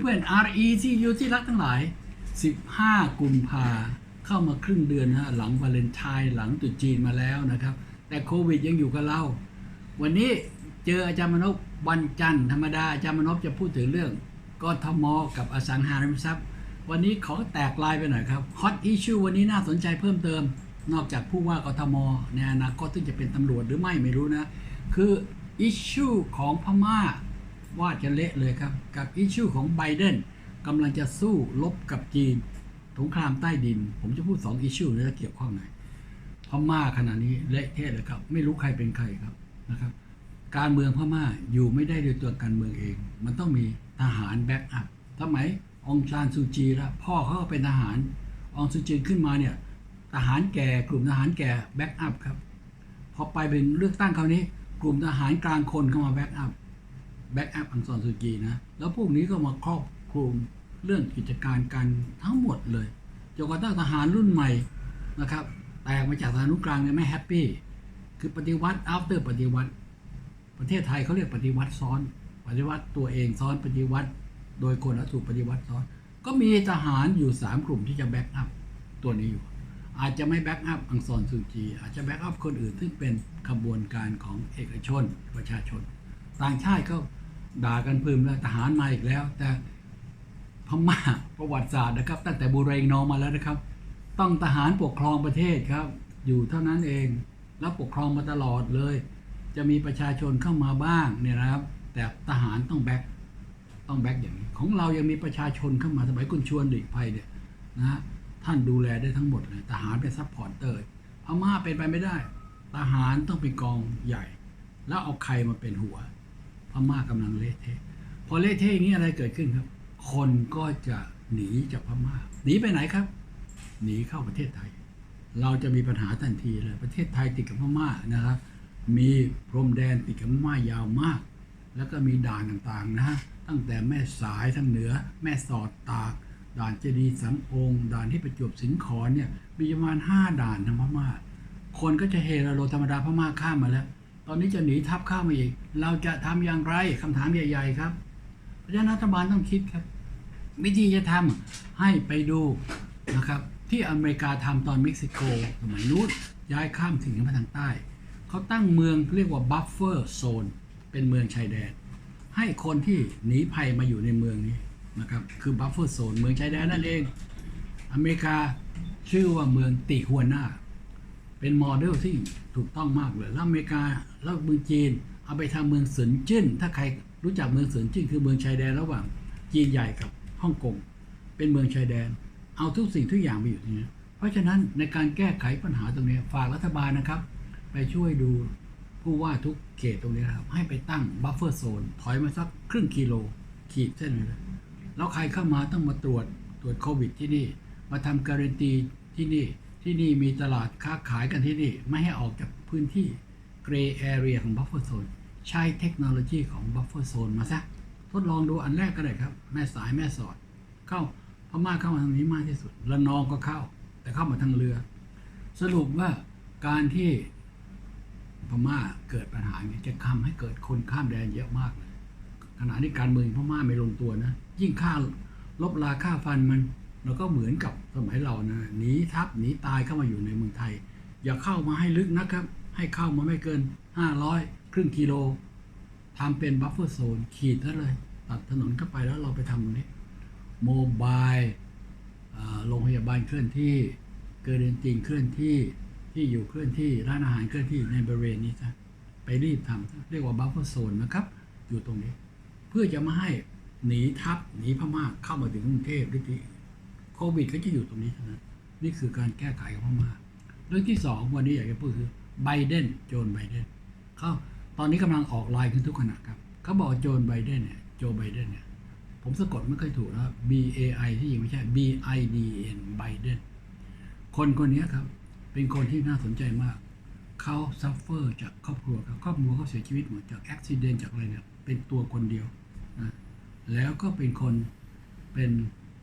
เพื่อน RE ที่อยู่ที่รักทั้งหลาย 15 กุมภาเข้ามาครึ่งเดือนนะฮะหลังวาเลนไทน์หลังตรุษจีนมาแล้วนะครับ แต่โควิดยังอยู่กับเรา วันนี้เจออาจารย์มนพวันจันทร์ธรรมดาอาจารย์มนพจะพูดถึงเรื่องกทมกับอสังหาริมทรัพย์ วันนี้ขอแตกลายไปหน่อยครับฮอตอิชชูวันนี้น่าสนใจเพิ่มเติม นอกจากผู้ว่ากทมในอนาคตที่จะเป็นตำรวจหรือไม่ไม่รู้นะ คืออิชชูของพม่า ว่าจะเละเลยครับ กับอิชชูของไบเดนกำลังจะสู้ลบกับจีนสงครามใต้ดิน ผมจะพูดสองอิชชูนี้จะเกี่ยวข้องไหนพม่าขณะนี้เละเทะเลยครับ ไม่รู้ใครเป็นใครครับนะครับ การเมืองพม่าอยู่ไม่ได้โดยตัวการเมืองเอง มันต้องมีทหารแบ็กอัพสมัยองซานซูจีล้วพ่อเขาก็เป็นทหารองซูจีขึ้นมาเนี่ยทหารแก่กลุ่มทหารแก่แบ็กอัพครับพอไปเป็นเลือกตั้งคราวนี้ กลุ่มทหารกลางคนเข้ามาแบ็กอัพ แบ็กอัพอังซอนซูจีนะ แล้วพวกนี้ก็มาครอบคลุมเรื่องกิจการกันทั้งหมดเลยจนกระทั่งทหารรุ่นใหม่นะครับแตกมาจากทหารรุ่นกลางเนี่ยไม่แฮปปี้คือปฏิวัติ after ปฏิวัติ ประเทศไทยเขาเรียกปฏิวัติซ้อน ปฏิวัติตัวเองซ้อนปฏิวัติ โดยคนแล้วถูกปฏิวัติซ้อน ก็มีทหารอยู่ 3 กลุ่มที่จะแบ็กอัพตัวนี้อยู่ อาจจะไม่แบ็กอัพอังซอนซูจีอาจจะแบ็กอัพคนอื่นซึ่งเป็นขบวนการของเอกชนประชาชน ต่างชาติก็ด่ากันพึมแล้วทหารมาอีกแล้ว แต่พม่าประวัติศาสตร์นะครับ ตั้งแต่บูเรงนองมาแล้วนะครับ ต้องทหารปกครองประเทศครับ อยู่เท่านั้นเอง แล้วปกครองมาตลอดเลย จะมีประชาชนเข้ามาบ้างเนี่ยนะครับ แต่ทหารต้องแบ็คต้องแบ็คอย่างนี้ของเรายังมีประชาชนเข้ามาสมัยคุณชวนหลีกภัยเนี่ยนะท่านดูแลได้ทั้งหมดเลยทหารเป็นซัพพอร์ตเตอร์พม่าเป็นไปไม่ได้ทหารต้องเป็นกองใหญ่ แล้วเอาใครมาเป็นหัว ม่ากำลังเละเทะพอเละเทะอย่างนี้อะไรเกิดขึ้นครับ คนก็จะหนีจากพม่า หนีไปไหนครับ หนีเข้าประเทศไทย เราจะมีปัญหาทันทีเลยประเทศไทยติดกับพม่านะครับ มีพรมแดนติดกับพม่ายาวมาก แล้วก็มีด่านต่างๆนะตั้งแต่แม่สายทางเหนือ แม่สอดตาก ด่านเจดีสังองค์ด่านที่ประจวบสิงขอนเนี่ยมีประมาณห้าด่านทางพม่า คนก็จะเฮโรโรธรรมดาพม่าข้ามมาแล้ว ตอนนี้จะหนีทับข้ามมาอีก เราจะทำอย่างไรคำถามใหญ่ ๆ ครับเพราะฉะนั้นรัฐบาลต้องคิดครับ วิธีจะทำให้ไปดูนะครับ ที่อเมริกาทำตอนเม็กซิโกสมัยนู้นย้ายข้ามถึงมาทางใต้ เขาตั้งเมืองเรียกว่าบัฟเฟอร์โซนเป็นเมืองชายแดน ให้คนที่หนีภัยมาอยู่ในเมืองนี้นะครับคือบัฟเฟอร์โซนเมืองชายแดนนั่นเอง อเมริกาชื่อว่าเมืองติฮัวนา เป็นโมเดลที่ถูกต้องมากเลยแล้วอเมริกาแล้วเมืองจีน เอาไปทำเมืองเซินจิ้น ถ้าใครรู้จักเมืองเซินจิ้นคือเมืองชายแดนระหว่างจีนใหญ่กับฮ่องกงเป็นเมืองชายแดน เอาทุกสิ่งทุกอย่างไปอยู่ที่นี่เพราะฉะนั้นในการแก้ไขปัญหาตรงนี้ฝากรัฐบาลนะครับ ไปช่วยดูผู้ว่าทุกเขตตรงนี้นะครับ ให้ไปตั้งบัฟเฟอร์โซนถอยมาสักครึ่งกิโลขีดเส้นเลยแล้วใครเข้ามาต้องมาตรวจตรวจโควิดที่นี่ มาทำการันตีที่นี่ ที่นี่มีตลาดค้าขายกันที่นี่ ไม่ให้ออกจากพื้นที่เกรย์แอเรียของบัฟเฟอร์โซนใช้เทคโนโลยีของบัฟเฟอร์โซนมาซะ ทดลองดูอันแรกก็ได้ครับ แม่สายแม่สอด เข้าพม่าเข้ามาทางนี้มากที่สุดละนองก็เข้า แต่เข้ามาทางเรือ สรุปว่าการที่พม่าเกิดปัญหาเนี่ยจะทำให้เกิดคนข้ามแดนเยอะมาก ขณะที่การเมืองพม่าไม่ลงตัวนะ ยิ่งค่าลบลาค่าฟันมัน เราก็เหมือนกับสมัยเรานะหนีทับหนีตายเข้ามาอยู่ในเมืองไทย อย่าเข้ามาให้ลึกนะครับ ให้เข้ามาไม่เกิน 500 ครึ่งกิโลทำเป็นบัฟเฟอร์โซนขีดซะเลย ตัดถนนเข้าไปแล้วเราไปทำตรงนี้โมบายโรงพยาบาลเคลื่อนที่ เกิดเรียนจริงเคลื่อนที่ที่อยู่เคลื่อนที่ร้านอาหารเคลื่อนที่ในบริเวณนี้ซะไปรีบทำเรียกว่าบัฟเฟอร์โซนนะครับ อยู่ตรงนี้ เพื่อจะไม่ให้หนีทับหนีพม่าเข้ามาถึงกรุงเทพหรือที่ โควิดก็จะอยู่ตรงนี้นั้นนี่คือการแก้ไขของพม่าเรื่องที่สองวันนี้อยากจะพูดคือไบเดนโจนไบเดนเขาตอนนี้กำลังออกไลน์ขึ้นทุกขณะครับเขาบอกโจนไบเดนเนี่ยโจไบเดนเนี่ยผมสะกดไม่เคยถูกนะ B A I ที่จริงไม่ใช่ B I D N ไบเดนคนคนนี้ครับ เป็นคนที่น่าสนใจมาก เขาซัฟเฟอร์จากครอบครัวครับครอบครัวเขาเสียชีวิตหมดจากอุบิเหตุจากอะไรเนี่ยเป็นตัวคนเดียวนะแล้วก็เป็นคนเป็น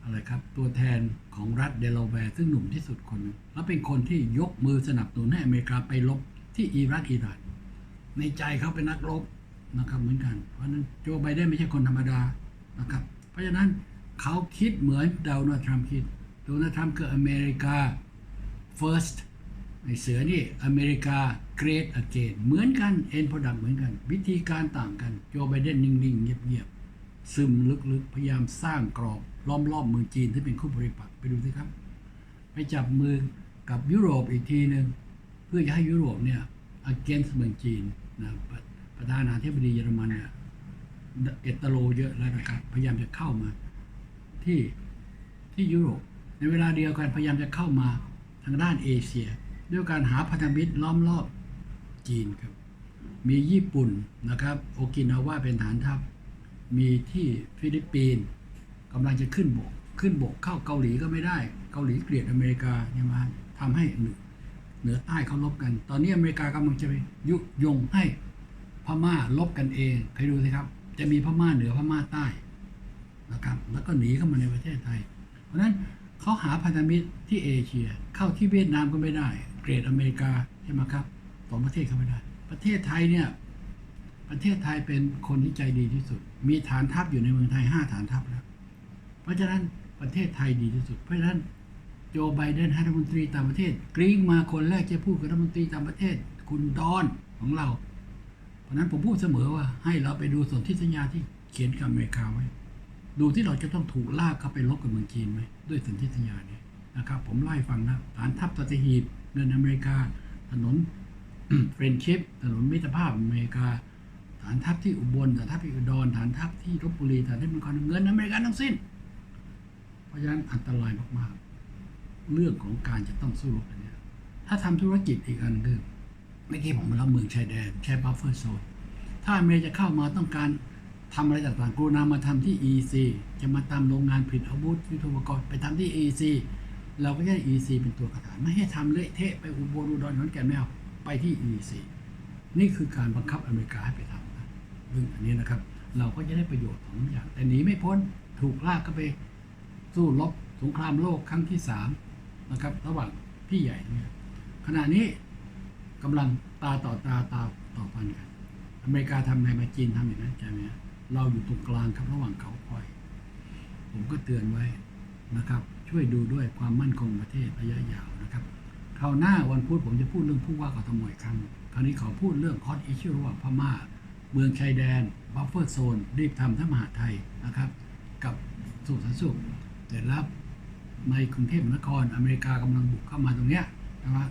อะไรครับ ตัวแทนของรัฐเดลาแวร์ซึ่งหนุ่มที่สุดคนนึงแล้วเป็นคนที่ยกมือสนับสนุนให้อเมริกาไปลบที่อิรักอิหร่านในใจเขาเป็นนักรบนะครับเหมือนกัน เพราะฉะนั้นโจไบเดนไม่ใช่คนธรรมดานะครับ เพราะฉะนั้นเขาคิดเหมือนโดนัลด์ทรัมป์คิดโดนัลด์ทรัมป์คืออเมริกา first ไอเสือนี่อเมริกา great again เหมือนกัน end product เหมือนกัน วิธีการต่างกัน โจไบเดนนิ่ง ๆ เงียบ ๆ ซึมลึก ๆ พยายามสร้างกรอบ ล้อมรอบเมืองจีนที่เป็นคู่บริปักษ์ไปดูสิครับ ไปจับมือกับยุโรปอีกทีหนึ่งเพื่อจะให้ยุโรปเนี่ย against เมืองจีนนะประประธานาธิบดีเยอรมันเนี่ยเอตโลเยอะแล้วนะครับ พยายามจะเข้ามาที่ที่ยุโรป ในเวลาเดียวกันพยายามจะเข้ามาทางด้านเอเชีย ด้วยการหาพันธมิตรล้อมรอบจีนครับ มีญี่ปุ่นนะครับ โอกินาวาเป็นฐานทัพ มีที่ฟิลิปปินส์ กำลังจะขึ้นบก ขึ้นบกเข้าเกาหลีก็ไม่ได้ เกาหลีเกลียดอเมริกาใช่ไหมทำให้เหนือเหนือใต้เขาลบกัน ตอนนี้อเมริกากำลังจะไปยุยงให้พม่าลบกันเองใครดูสิครับ จะมีพม่าเหนือพม่าใต้นะครับแล้วก็หนีเข้ามาในประเทศไทย เพราะฉะนั้นเขาหาพันธมิตรที่เอเชีย เข้าที่เวียดนามก็ไม่ได้ เกรดอเมริกาใช่ไหมครับสองประเทศเขาไม่ได้ ประเทศไทยเนี่ยประเทศไทยเป็นคนที่ใจดีที่สุด มีฐานทัพอยู่ในเมืองไทยห้าฐานทัพแล้ว เพราะฉะนั้นประเทศไทยดีที่สุด เพราะฉะนั้นโจไบเดนให้รัฐมนตรีต่างประเทศ กรี๊งมาคนแรกจะพูดกับรัฐมนตรีต่างประเทศ คุณดอนของเรา เพราะนั้นผมพูดเสมอว่าให้เราไปดูสนธิสัญญาที่เขียนกับอเมริกาไว้ ดูที่เราจะต้องถูกลากเข้าไปลบกับเมืองจีนไหมด้วยสนธิสัญญานี้นะครับ ผมไล่ฟังนะฐานทัพสัตหีบเงินอเมริกา ถนนเฟรนชิพถนนมิตรภาพอเมริกาฐานทัพที่อุบลฐานทัพที่อุดรฐานทัพที่ลบบุรีฐานทัพที่มังกรเงินอเมริกันทั้งสิ้น ราะฉะนั้นอันตรายมากๆ เรื่องของการจะต้องสู้รบเนี่ย ถ้าทำธุรกิจอีกอันคือเมื่อกี้ผมมาเล่าเมืองชายแดนแค่บัฟเฟอร์โซนถ้าอเมริกาจะเข้ามาต้องการทำอะไรต่างๆกรุณามาทำที่ EC จะมาตามโรงงานผลิตอาวุธยุทโธปกรณ์ไปทำที่ EC เราก็จะให้ EC เป็นตัวกระถางไม่ให้ทำเละเทะไปอุบลอุดรขอนแก่นไม่เอาไปที่ EC นี่คือการบังคับอเมริกาให้ไปทำนะเรื่องอันนี้นะครับ เราก็จะได้ประโยชน์ของอย่าง แต่หนีไม่พ้นถูกลากก็ไป สู้รบสงครามโลกครั้งที่สามนะครับ ระหว่างพี่ใหญ่เนี่ยขณะนี้กำลังตาต่อตาตาต่อฟันกัน อเมริกาทำไงมาจีนทำอย่างนั้นใช่ไหมเราอยู่ตรงกลางครับระหว่างเขาคอย ผมก็เตือนไว้นะครับ ช่วยดูด้วยความมั่นคงประเทศระยะยาวนะครับคราวหน้าวันพุธผมจะพูดเรื่องผู้ว่ากทมอีกครั้งคราวนี้ขอพูดเรื่องคอสอิชิระหว่างพม่า เมืองชายแดน บัฟเฟอร์โซน รีบทำทั้งมหาไทยนะครับ กับสุขสันสุข เสร็จแล้วในกรุงเทพมหานครอเมริกากำลังบุกเข้ามาตรงเนี้ยนะครับ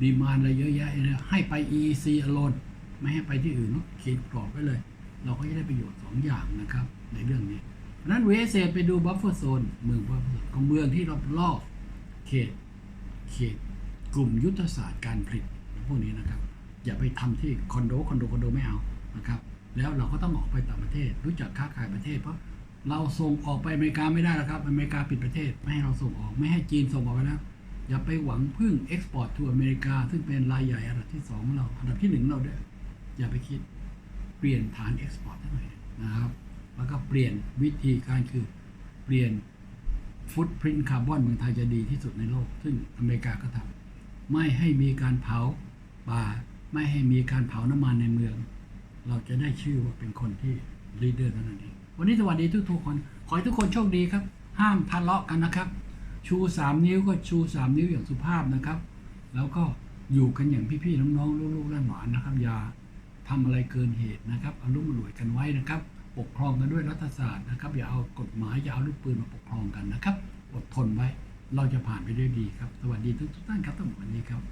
ดีมานอะไรเยอะแยะเนี่ยให้ไป EEC alone ไม่ให้ไปที่อื่นเนอะเขียนกรอบไว้เลย เราก็จะได้ประโยชน์สองอย่างนะครับ ในเรื่องนี้เพราะฉะนั้นเวสเซไปดูบัฟเฟอร์โซนเมืองบัฟเฟอร์โซนของเมืองที่รอบๆเขตเขตกลุ่มยุทธศาสตร์การผลิตพวกนี้นะครับ อย่าไปทำที่คอนโดคอนโดคอนโดไม่เอานะครับ แล้วเราก็ต้องออกไปต่างประเทศ รู้จักค้าขายประเทศเพราะ เราส่งออกไปอเมริกาไม่ได้แล้วครับ อเมริกาปิดประเทศ ไม่ให้เราส่งออกไม่ให้จีนส่งออกไปแล้ว อย่าไปหวังพึ่งเอ็กซ์พอร์ตทูอเมริกา ซึ่งเป็นรายใหญ่อันดับที่สองของเรา อันดับที่หนึ่งเราด้วยอย่าไปคิดเปลี่ยนฐานเอ็กซ์พอร์ตให้หน่อยนะครับ แล้วก็เปลี่ยนวิธีการคือเปลี่ยนฟุตพิ้นคาร์บอนเมืองไทยจะดีที่สุดในโลก ซึ่งอเมริกาก็ทำไม่ให้มีการเผาป่า ไม่ให้มีการเผาน้ำมันในเมือง เราจะได้ชื่อว่าเป็นคนที่ลีดเดอร์เท่านั้นเอง วันนี้สวัสดีทุกทุกคน ขอให้ทุกคนโชคดีครับ ห้ามทะเลาะกันนะครับ ชูสามนิ้วก็ชูสามนิ้วอย่างสุภาพนะครับ แล้วก็อยู่กันอย่างพี่ๆน้องๆลูกๆและหลานนะครับ อย่าทำอะไรเกินเหตุนะครับอารุ่มรวยกันไว้นะครับ ปกครองกันด้วยรัฐศาสตร์นะครับ อย่าเอากฎหมายอย่าเอาลูกปืนมาปกครองกันนะครับ อดทนไว้ เราจะผ่านไปด้วยดีครับ สวัสดีทุกท่านครับทั้งหมดวันนี้ครับ